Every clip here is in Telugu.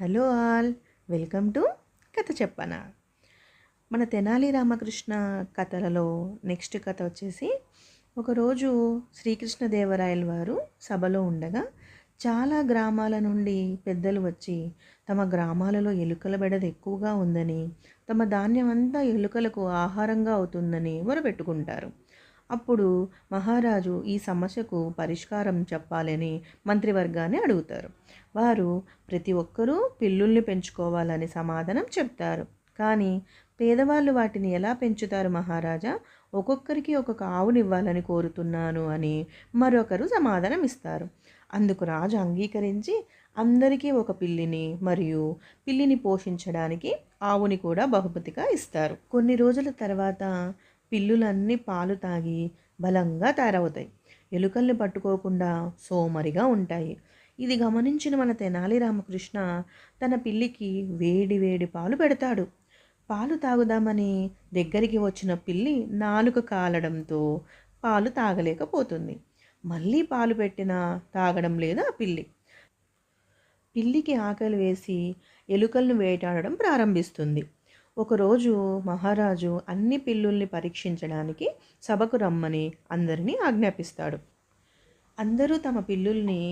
హలో ఆల్ వెల్కమ్ టు కథ చెప్పనా? మన తెనాలి రామకృష్ణ కథలలో నెక్స్ట్ కథ వచ్చేసి ఒకరోజు శ్రీకృష్ణదేవరాయల వారు సభలో ఉండగా చాలా గ్రామాల నుండి పెద్దలు వచ్చి తమ గ్రామాలలో ఎలుకల బెడద ఎక్కువగా ఉందని తమ ధాన్యం అంతా ఎలుకలకు ఆహారంగా అవుతుందని మొరపెట్టుకుంటారు అప్పుడు మహారాజు ఈ సమస్యకు పరిష్కారం చెప్పాలని మంత్రివర్గాన్ని అడుగుతారు. వారు ప్రతి ఒక్కరూ పిల్లుల్ని పెంచుకోవాలని సమాధానం చెప్తారు. కానీ పేదవాళ్ళు వాటిని ఎలా పెంచుతారు మహారాజా? ఒక్కొక్కరికి ఒక్కొక్క ఆవునివ్వాలని కోరుతున్నాను అని మరొకరు సమాధానం ఇస్తారు. అందుకు రాజు అంగీకరించి అందరికీ ఒక పిల్లిని మరియు పిల్లిని పోషించడానికి ఆవుని కూడా బహుమతిగా ఇస్తారు. కొన్ని రోజుల తర్వాత పిల్లులన్నీ పాలు తాగి బలంగా తయారవుతాయి. ఎలుకల్ని పట్టుకోకుండా సోమరిగా ఉంటాయి. ఇది గమనించిన మన తెనాలి రామకృష్ణ తన పిల్లికి వేడి వేడి పాలు పెడతాడు. పాలు తాగుదామని దగ్గరికి వచ్చిన పిల్లి నాలుక కాలడంతో పాలు తాగలేకపోతుంది. మళ్ళీ పాలు పెట్టినా తాగడం లేదు ఆ పిల్లి. పిల్లికి ఆకలి వేసి ఎలుకలను వేటాడడం ప్రారంభిస్తుంది. ఒకరోజు మహారాజు అన్ని పిల్లుల్ని పరీక్షించడానికి సభకు రమ్మని అందరినీ ఆజ్ఞాపిస్తాడు. అందరూ తమ పిల్లుల్ని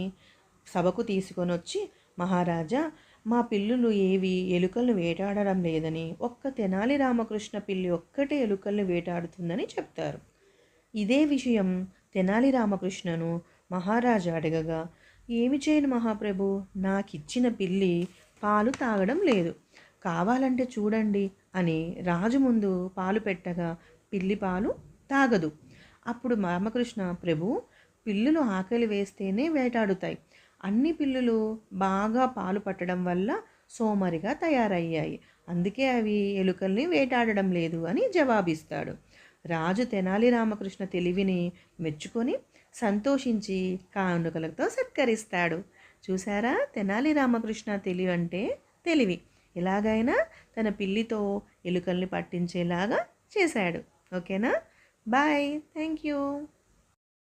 సభకు తీసుకొని వచ్చి మహారాజా మా పిల్లులు ఏవి ఎలుకలను వేటాడడం లేదని ఒక్క తెనాలి రామకృష్ణ పిల్లి ఒక్కటే ఎలుకలను వేటాడుతుందని చెప్తారు. ఇదే విషయం తెనాలి రామకృష్ణను మహారాజా అడగగా ఏమి చేయను మహాప్రభు నాకిచ్చిన పిల్లి పాలు తాగడం లేదు. కావాలంటే చూడండి అని రాజు ముందు పాలు పెట్టగా పిల్లి పాలు తాగదు. అప్పుడు రామకృష్ణ ప్రభు పిల్లులు ఆకలి వేస్తేనే వేటాడుతాయి. అన్ని పిల్లులు బాగా పాలు పట్టడం వల్ల సోమరిగా తయారయ్యాయి. అందుకే అవి ఎలుకల్ని వేటాడడం లేదు అని జవాబిస్తాడు. రాజు తెనాలి రామకృష్ణ తెలివిని మెచ్చుకొని సంతోషించి కానుకలతో సత్కరిస్తాడు. చూసారా తెనాలి రామకృష్ణ తెలివి అంటే తెలివి. ఎలాగైనా తన పిల్లితో ఎలుకల్ని పట్టించేలాగా చేశాడు. ఓకేనా? బాయ్. Thank you